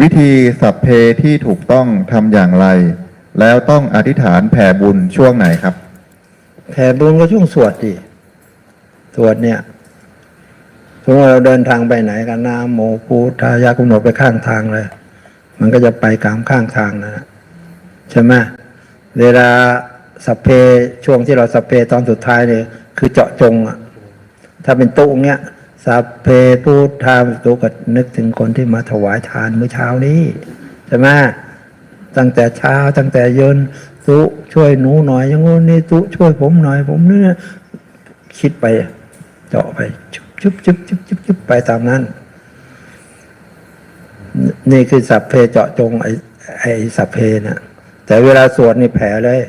วิธีสัพเพที่ถูกต้องทำอย่างไร แล้วต้องอธิษฐานแผ่บุญช่วงไหนครับ แผ่บุญก็ช่วงสวดดิสวดเนี่ยสมมติว่าเราเดินทางไปไหนกันนาโมพุทธายากำหนดไปข้างทางเลย มันก็จะไปกลางข้างทางนะใช่ไหมเวลาสัพเพช่วงที่เราสัพเพตอนสุดท้ายเนี่ยคือเจาะจงอะถ้าเป็นตุเนี้ย สัพเพพุทธาตุก็นึกถึงคนที่มาถวายทานเมื่อเช้านี้ใช่ไหมตั้งแต่เช้าตั้งแต่เย็นตุช่วยหนูหน่อยอย่างงู้นนี่ตุช่วยผมหน่อย ผมเนี่ยคิดไปเจาะไปชุบชุบชุบชุบชุบชุบไปตามนั้น นี่คือสัพเพเจาะจงไอ้ไอ้สัพเพนะแต่เวลาสวดนี่แผลเลย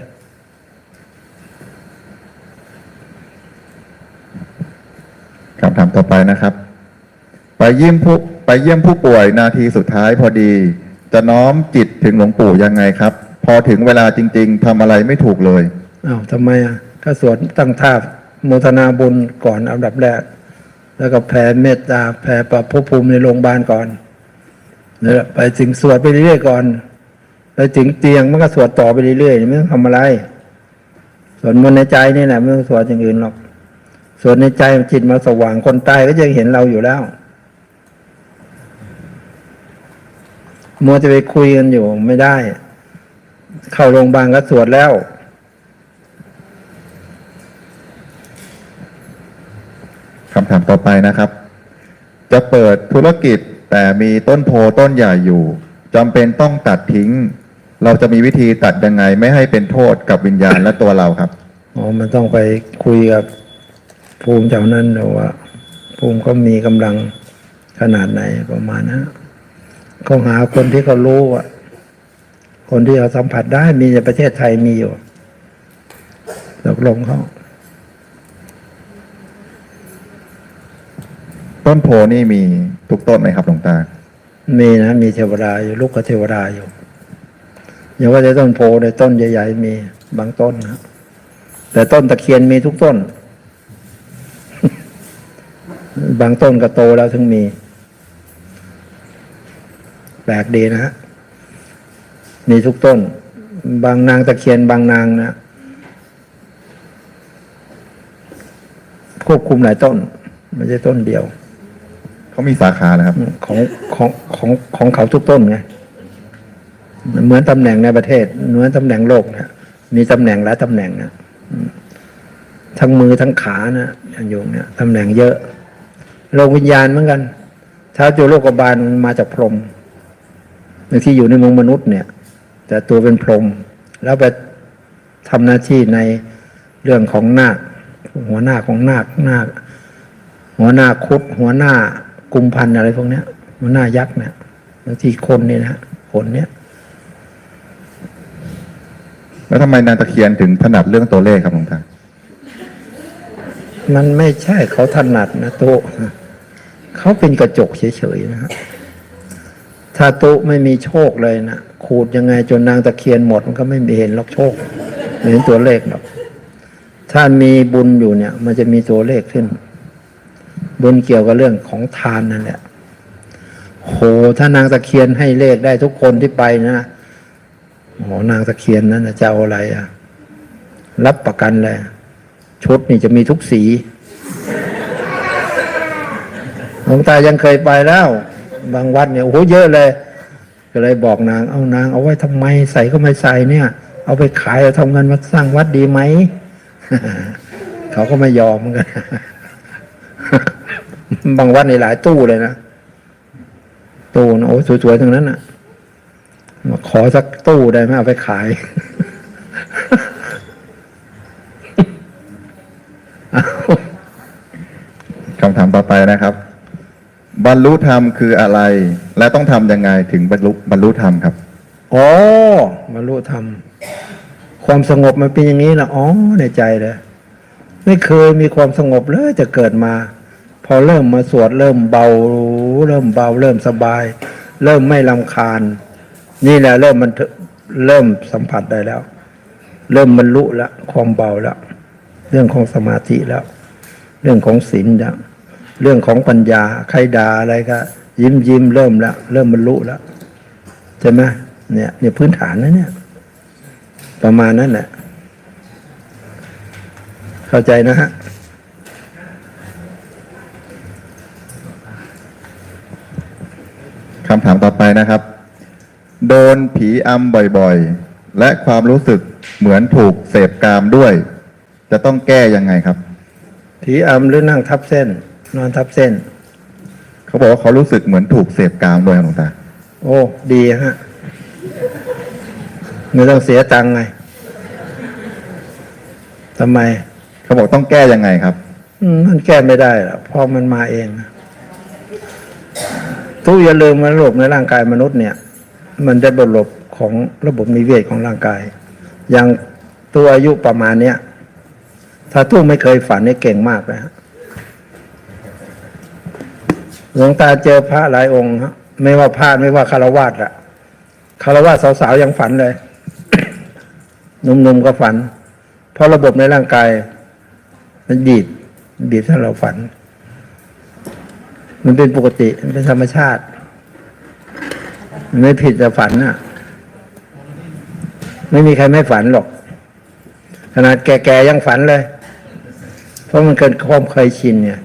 คำถามต่อไปนะครับ ไปเยี่ยมผู้ไปเยี่ยมผู้ป่วยนาทีสุดท้ายพอดี จะน้อมจิตถึงหลวงปู่ยังไงครับ พอถึงเวลาจริง ๆทำอะไรไม่ถูกเลยอ้าวทำไมอะก็สวดตั้งท่าโมทนาบุญก่อนอันดับแรก แล้วก็แผ่เมตตาแผ่ประภพภูมิในโรงพยาบาลก่อนเนี่ยไปถึงสวดไปเรื่อยๆก่อนไปถึงเตียงมันก็สวดต่อไปเรื่อยๆไม่ต้องทำอะไรสวดมนต์ในใจนี่แหละไม่ต้องสวดอย่างอื่นหรอก สวดในใจจิตมาสว่างคนตายก็ยังเห็นเราอยู่แล้ว มัวจะไปคุยกันอยู่ไม่ได้ เข้าโรงพยาบาลก็สวดแล้ว คำถามต่อไปนะครับ จะเปิดธุรกิจแต่มีต้นโพต้นใหญ่อยู่จำเป็นต้องตัดทิ้ง เราจะมีวิธีตัดยังไง ไม่ให้เป็นโทษกับวิญญาณและตัวเราครับ อ๋อ มันต้องไปคุยกับ ภูมิเจ้านั้นดูว่า ภูมิเขามีกำลังขนาดไหนประมาณนะเขาหาคนที่เขารู้อะ คนที่เขาสัมผัสได้มีในประเทศไทยมีอยู่ตกลงเขาต้นโพนี่มีทุกต้นไหมครับหลวงตา มีนะ มีเทวดาอยู่ลูกกับเทวดาอยู่อย่างว่าจะต้นโพในต้นใหญ่ ๆ มีบางต้นนะแต่ต้นตะเคียนมีทุกต้น บางต้นก็โตแล้วถึงมี แปลกดีนะฮะ มีทุกต้น บางนางตะเคียนบางนางนะควบคุมหลายต้น ไม่ใช่ต้นเดียว เขามีสาขานะครับ ของของของของเขาทุกต้นไงเหมือนตำแหน่งในประเทศ เหมือนตำแหน่งโลกเนี่ยมีตำแหน่งหลายตำแหน่งนะอืมทั้งมือทั้งขานะอย่างโยงเนี่ยตำแหน่งเยอะ โลกวิญญาณเหมือนกันท้าวจุโลกบาลมาจากพรหมบางที่อยู่ในมืองมนุษย์เนี่ย แต่ตัวเป็นพรหมแล้วไปทำหน้าที่ในเรื่องของนาคหัวหน้าของนาคนาคหัวหน้าคุดหัวหน้ากุมพันอะไรพวกเนี้ยหัวหน้ายักษ์เนี่ยบางทีคนเนี่ยนะคนเนี้ยแล้วทำไมนางตะเคียนถึงถนัดเรื่องตัวเลขครับหลวงตา มันไม่ใช่เขาถนัดนะโตะเขาเป็นกระจกเฉยๆนะฮะถ้าโตะไม่มีโชคเลยนะขูดยังไงจนนางตะเคียนหมดมันก็ไม่มีเห็นหรอกโชคเห็นตัวเลขหรอกถ้ามีบุญอยู่เนี่ย มันจะมีตัวเลขขึ้น บุญเกี่ยวกับเรื่องของทานนั่นแหละโหถ้านางตะเคียนให้เลขได้ทุกคนที่ไปนะโหนางตะเคียนนั้นจะเอาอะไรอะรับประกันเลย ชุดนี่จะมีทุกสีหลวงตายังเคยไปแล้ว บางวัดเนี่ยโอ้โหเยอะเลย ก็เลยบอกนาง เอานางเอาไว้ทำไมใส่ก็ไม่ใส่เนี่ย เอาไปขายเอาทำเงินมาสร้างวัดดีไหมเขาก็ไม่ยอมกัน บางวัดในหลายตู้เลยนะตู้นะโอ้สวยๆทั้งนั้นอะมาขอสักตู้ได้ไหมเอาไปขาย คำถามต่อไปนะครับ บรรลุธรรมคืออะไร และต้องทำยังไงถึงบรรลุบรรลุธรรมครับอ๋อบรรลุธรรม ความสงบมันเป็นอย่างนี้นะอ๋อในใจเลยไม่เคยมีความสงบเลยจะเกิดมา พอเริ่มมาสวดเริ่มเบาเริ่มเบา เริ่มสบาย เริ่มไม่ลำคาญ นี่แหละเริ่มมันเริ่มสัมผัสได้แล้ว เริ่มบรรลุแล้วความเบาแล้ว เรื่องของสมาธิแล้ว เรื่องของศีลแล้วเรื่องของปัญญาใครด่าอะไรก็ยิ้มยิ้มเริ่มแล้วเริ่มบรรลุแล้วใช่ไหมเนี่ยเนี่ยพื้นฐานนะเนี่ย ประมาณนั้นแหละเข้าใจนะฮะคำถามต่อไปนะครับ โดนผีอำบ่อยๆ และความรู้สึกเหมือนถูกเสพกามด้วย จะต้องแก้ยังไงครับ ผีอำหรือนั่งทับเส้น นอนทับเส้น เขาบอกว่าเขารู้สึกเหมือนถูกเสพกามด้วยครับหลวงตา โอ้ ดีฮะไม่ต้องเสียตังค์ไงทำไม เขาบอกต้องแก้ยังไงครับ อืมมันแก้ไม่ได้หรอกเพราะมันมาเองนะทุกอย่าลืมว่าระบบในร่างกายมนุษย์เนี่ย มันจะเป็นระบบของระบบนิเวศของร่างกาย อย่างตัวอายุประมาณเนี้ย ถ้าตู้ไม่เคยฝันเนี่ยเก่งมากเลยฮะหลวงตาเจอพระหลายองค์ฮะไม่ว่าพระไม่ว่าคารวาสอะคารวาสสาวๆยังฝันเลยหนุ่มๆก็ฝัน เพราะระบบในร่างกาย มันบีบมันบีบให้เราฝัน มันเป็นปกติมันเป็นธรรมชาติ มันไม่ผิดแต่ฝันน่ะ ไม่มีใครไม่ฝันหรอก ขนาดแก่ๆยังฝันเลย เพราะมันเกินความเคยชินเนี่ย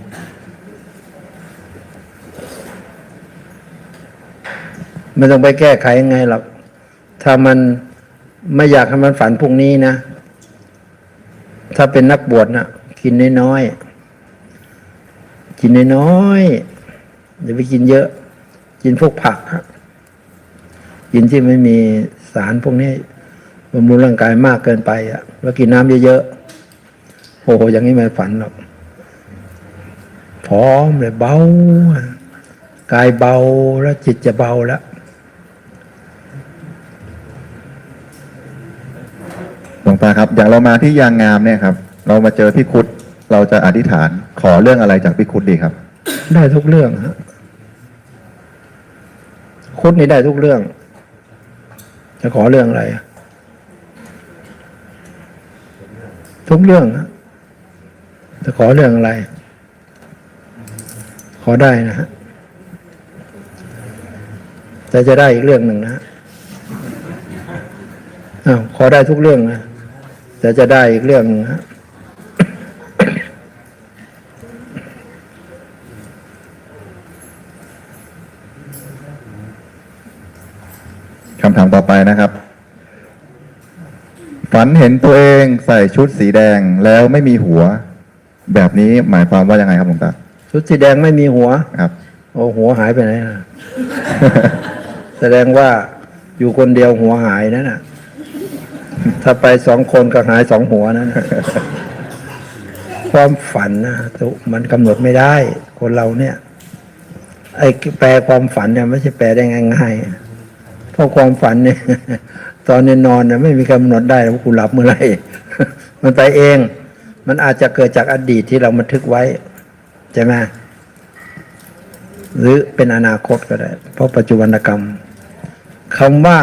ไม่ต้องไปแก้ไขยังไงหรอก ถ้ามันไม่อยากให้มันฝันพรุ่งนี้นะ ถ้าเป็นนักบวชนะกินน้อยๆ กินน้อยๆอย่าไปกินเยอะ กินพวกผักกินที่ไม่มีสารพวกนี้บำรุงร่างกายมากเกินไปอะแล้วกินน้ำเยอะๆ โอ้โหอย่างนี้ไม่ฝันหรอกพร้อมเลยเบากายเบาแล้วจิตจะเบาแล้วหลวงตาครับ อย่างเรามาที่ยางงามเนี่ยครับ เรามาเจอพี่คุดเราจะอธิษฐานขอเรื่องอะไรจากพี่คุดดีครับ ได้ทุกเรื่องฮะคุดนี่ได้ทุกเรื่อง จะขอเรื่องอะไรอะทุกเรื่องฮะ จะขอเรื่องอะไร ขอได้นะฮะแต่จะได้อีกเรื่องหนึ่งนะอ้าวขอได้ทุกเรื่องนะแต่จะได้อีกเรื่องหนึงฮะคำถามต่อไปนะครับ ฝันเห็นตัวเองใส่ชุดสีแดงแล้วไม่มีหัว แบบนี้หมายความว่ายังไงครับหลวงตาชุดสีแดงไม่มีหัวครับ โอ้หัวหายไปไหนนะแสดงว่าอยู่คนเดียวหัวหายนั่นน่ะ ถ้าไปสองคนก็หายสองหัวนั่นน่ะความฝันนะตุมันกำหนดไม่ได้ คนเราเนี่ย ไอ้แปลความฝันเนี่ยไม่ใช่แปลได้ง่ายๆเพราะความฝันเนี่ย ตอนนี้นอนเนี่ยไม่มีกำหนดได้ว่ากูหลับเมื่อไหร่มันไปเอง มันอาจจะเกิดจากอดีตที่เราบันทึกไว้ใช่ไหมหรือเป็นอนาคตก็ได้ เพราะปัจจุบันกรรมคำว่า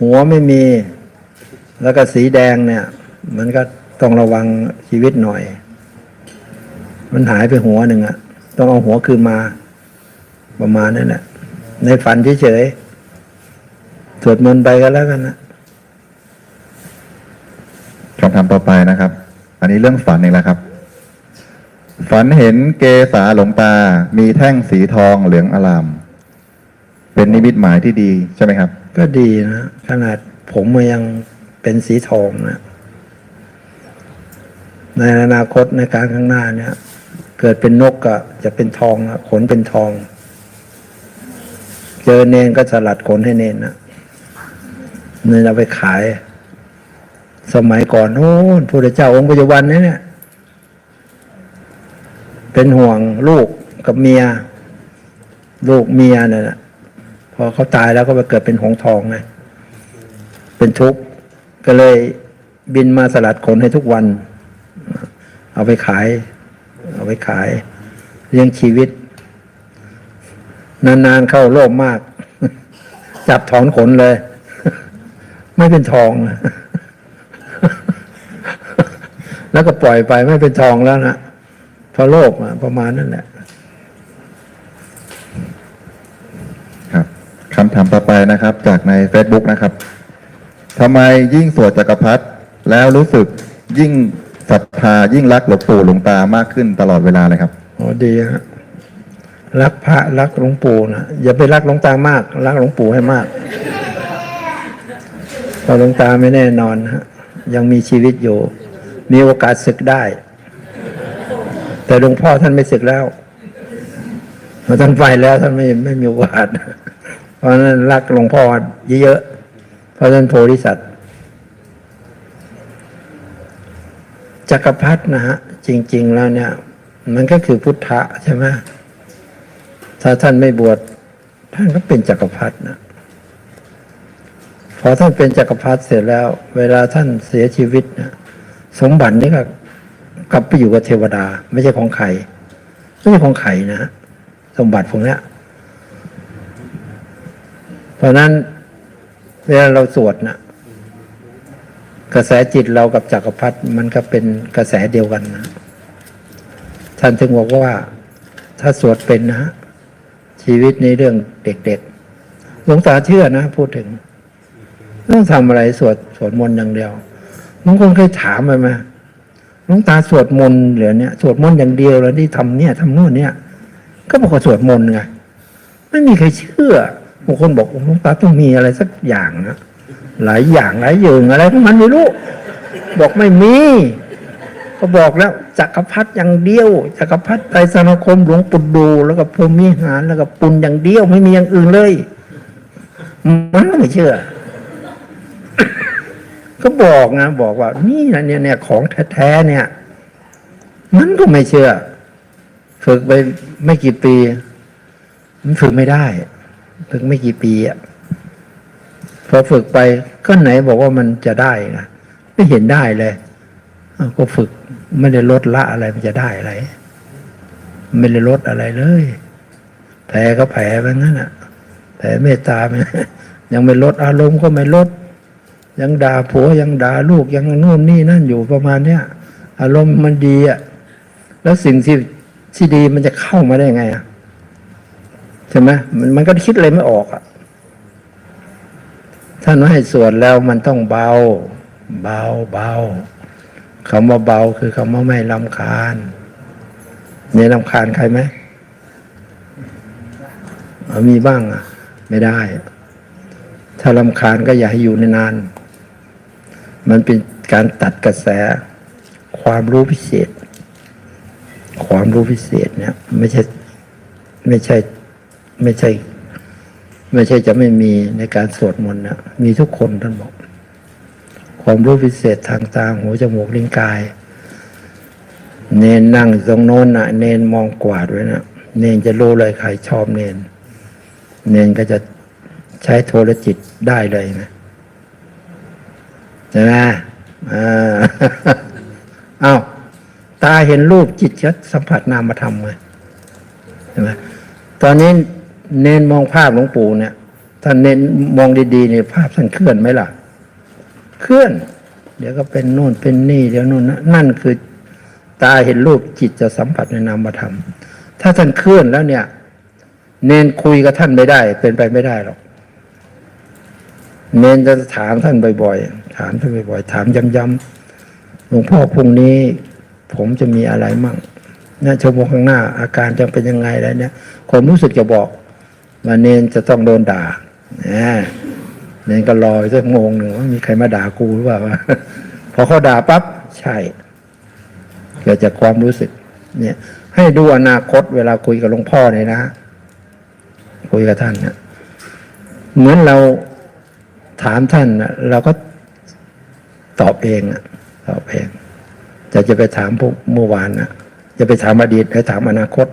หัวไม่มี แล้วก็สีแดงเนี่ย มันก็ต้องระวังชีวิตหน่อย มันหายไปหัวหนึ่งอะต้องเอาหัวคืนมาประมาณนั้นแหละในฝันเฉยๆสวดมนต์ไปก็แล้วกันนะคำถามต่อไปนะครับ อันนี้เรื่องฝันเองแหละครับ ฝันเห็นเกษาหลงตา มีแท่งสีทองเหลืองอลาม เป็นนิมิตหมายที่ดีใช่ไหมครับ ก็ดีนะ ขนาดผมมันยังเป็นสีทองนะ ในอนาคตในการข้างหน้าเนี่ย เกิดเป็นนกก็จะเป็นทองนะขนเป็นทอง เจอเนนก็สลัดขนให้เนนนะเนนเอาไปขาย สมัยก่อนโอ้นพระเจ้าองค์ปัจจุบันนี้เนี่ย เป็นห่วงลูกกับเมีย ลูกเมียเนี่ยนะพอเขาตายแล้วก็ไปเกิดเป็นหงทองไงเป็นทุกข์ก็เลยบินมาสลัดขนให้ทุกวัน เอาไปขาย เอาไปขายเลี้ยงชีวิต นานๆเข้าโลภมาก จับถอนขนเลย ไม่เป็นทองนะ แล้วก็ปล่อยไปไม่เป็นทองแล้วนะเพราะโลภอะประมาณนั้นแหละครับคำำถามต่อไปนะครับ จากใน Facebook นะครับทำไมยิ่งสวดจักรพรรดิแล้วรู้สึกยิ่งศรัทธายิ่งรักหลวงปู่หลวงตามากขึ้นตลอดเวลาเลยครับโอ้ดีฮะรักพระรักหลวงปู่นะอย่าไปรักหลวงตามาก รักหลวงปู่ให้มากเพราะหลวงตาไม่แน่นอนฮะยังมีชีวิตอยู่ มีโอกาสศึกได้ แต่หลวงพ่อท่านไม่ศึกแล้วเพราะท่านไปแล้วท่านไม่ไม่มีโอกาส เพราะนั้นรักหลวงพ่อเยอะๆเพราะท่านโพธิสัตว์จักรพรรดินะฮะจริง ๆ แล้วเนี่ย มันก็คือพุทธะใช่ไหมถ้าท่านไม่บวชท่านก็เป็นจักรพรรดินะพอท่านเป็นจักรพรรดิเสร็จแล้ว เวลาท่านเสียชีวิตนะ สมบัตินี่ก็กลับไปอยู่กับเทวดา ไม่ใช่ของใครไม่ใช่ของใครนะฮะสมบัติพวกนี้เพราะนั้นเวลาเราสวดนะกระแสจิตเรากับจักรพรรดิมันก็เป็นกระแสเดียวกันนะท่านถึงบอกว่า ถ้าสวดเป็นนะชีวิตในเรื่องเด็กๆหลวงตาเชื่อนะ พูดถึง ต้องทำอะไรสวดสวดมนต์อย่างเดียว บางคนเคยถามไปไหมหลวงตาสวดมนต์เหรือเนี่ย สวดมนต์อย่างเดียวแล้วที่ทำเนี่ยทำโน่นเนี่ย ก็บอกว่าสวดมนต์ไงไม่มีใครเชื่อบางคนบอกหลวงตาต้องมีอะไรสักอย่างนะหลายอย่างหลายอย่างอะไรของมันไม่รู้ บอกไม่มี ก็บอกแล้วจักรพรรดิอย่างเดียวจักรพรรดิไตรสนาคมหลวงปู่ดู แล้วก็พรมิหารแล้วก็ปุณอย่างเดียวไม่มีอย่างอื่นเลย มันก็ไม่เชื่อ ก็บอกนะบอกว่า นี่นะเนี่ยเนี่ยของแท้ๆเนี่ย มันก็ไม่เชื่อ ฝึกไปไม่กี่ปี มันฝึกไม่ได้ ฝึกไม่กี่ปีอะพอฝึกไปก็ไหนบอกว่ามันจะได้นะไม่เห็นได้เลยก็ฝึกไม่ได้ลดละอะไรมันจะได้อะไร ไม่ได้ลดอะไรเลยแผลก็แผลไปงั้นอะแผลเมตตาไปยังไม่ลดอารมณ์ก็ไม่ลด ยังด่าผัวยังด่าลูกยังนู่นนี่นั่นอยู่ประมาณเนี้ยอารมณ์มันดีอะแล้วสิ่งที่ที่ดีมันจะเข้ามาได้ไงอะใช่ไหมมันมันก็คิดอะไรไม่ออกอะท่านว่าให้สวดแล้วมันต้องเบา เบาเบาคำว่าเบาคือคำว่าไม่ลำคาญเนี่ยลำคาญใครไหมมีบ้างอะ ไม่ได้ ถ้าลำคาญก็อย่าให้อยู่ในนาน มันเป็นการตัดกระแสความรู้พิเศษ ความรู้พิเศษเนี่ย ไม่ใช่ไม่ใช่ไม่ใช่ ไม่ใช่จะไม่มีในการสวดมนต์นะมีทุกคนท่านบอกความรู้พิเศษทางตาหูจมูกลิ้นกาย เนนนั่งอยู่ตรงโน้นนะเนนมองกวาดไว้นะเนนจะรู้เลยใครชอบเนน เนนก็จะใช้โทรจิตได้เลยนะ ใช่ไหมอ่าอ้าวตาเห็นรูปจิตจะสัมผัสนามธรรมไงใช่ไหมตอนนี้เน้นมองภาพหลวงปู่เนี่ยถ้าเน้นมองดีๆเนี่ยภาพท่านเคลื่อนไหมล่ะ เคลื่อน เดี๋ยวก็เป็นโน่นเป็นนี่เดี๋ยวโน่นนั่นคือตาเห็นรูปจิตจะสัมผัสในนามธรรม ถ้าท่านเคลื่อนแล้วเนี่ย เน้นคุยกับท่านไม่ได้ เป็นไปไม่ได้หรอก เนนจะถามท่านบ่อยๆ ถามท่านบ่อยๆ ถามย้ำๆ หลวงพ่อพรุ่งนี้ผมจะมีอะไรมั่งนี่ชั่วโมงข้างหน้า อาการจะเป็นยังไงอะไรเนี่ยความรู้สึกจะบอกว่าเนนจะต้องโดนด่าเนะเนนก็รอสักโมงหนึ่งว่ามีใครมาด่ากูหรือเปล่าวะพอเขาด่าปั๊บใช่ เกิดจากความรู้สึก เนี่ย ให้ดูอนาคตเวลาคุยกับหลวงพ่อเนี่ยนะคุยกับท่านเนี่ยเหมือนเรา ถามท่านเราก็ตอบเองตอบเองจะจะไปถามพวกเมื่อวานนะจะไปถามอดีตไปถามอนาคต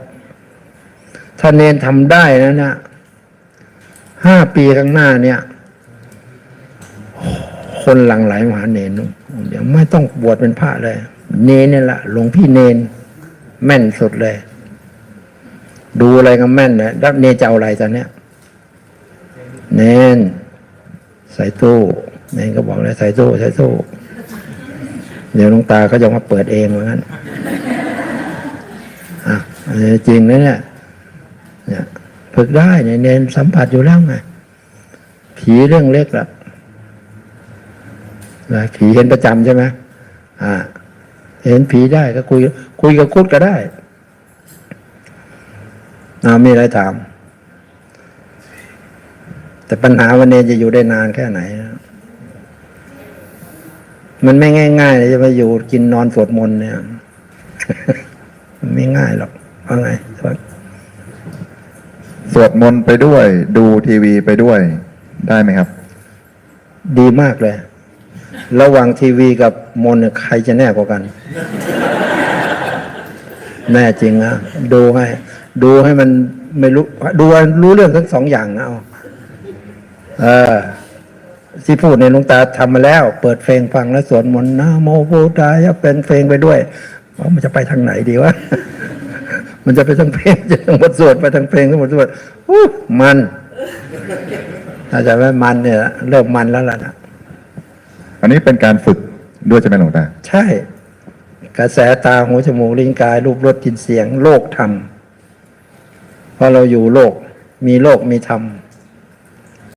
ถ้าเนนทำได้นะนะห้าปีข้างหน้าเนี่ย คนหลั่งไหลมาหาเนนนู่นเดี๋ยวไม่ต้องบวชเป็นพระเลย เนนเนี่ยแหละหลวงพี่เนน แม่นสุดเลย ดูอะไรก็แม่นนะแล้วเนนจะเอาอะไรตอนเนี้ยเนน ใส่ตู้เนนก็บอกเลยใส่ตู้ใส่ตู้เดี๋ยวลวงตาเขาจะมาเปิดเองเหมือนกันอะจริงนะเนี่ยเนี่ยฝึกได้เนี่ยเนนสัมผัสอยู่แล้วไงผีเรื่องเล็กละนะผีเห็นประจำใช่ไหมอ่า เห็นผีได้ก็คุย คุยกับคุดก็ได้นามีอะไรถาม แต่ปัญหาวันนี้จะอยู่ได้นานแค่ไหนนะมันไม่ง่ายๆเลยจะมาอยู่กินนอนสวดมนต์เนี่ย มันไม่ง่ายหรอกว่าไงสวดมนต์ไปด้วย ดูทีวีไปด้วย ได้ไหมครับ ดีมากเลย ระหว่างทีวีกับมนต์เนี่ยใครจะแน่กว่ากัน แน่จริงนะดูให้ ดูให้มันไม่รู้ ดูให้รู้เรื่องทั้งสองอย่างนะเอา เออที่พูดในยหลวงตาทำมาแล้ว เปิดเพลงฟังแล้วสวดมนต์นะโมพุทธายะเป็นเพลงไปด้วยว่ามันจะไปทางไหนดีวะมันจะไปทางเพลงจะทางบทสวดไปทางเพลงทั้งบทสวดอู้มันถ้าจะไม่มันเนี่ยเริ่มมันแล้วล่ะนะอันนี้เป็นการฝึกด้วยใช่ไหมหลวงตา ใช่ กระแสตาหูจมูกลิ้นกาย รูปรสกลิ่นเสียง โลกธรรมเพราะเราอยู่โลก มีโลกมีธรรม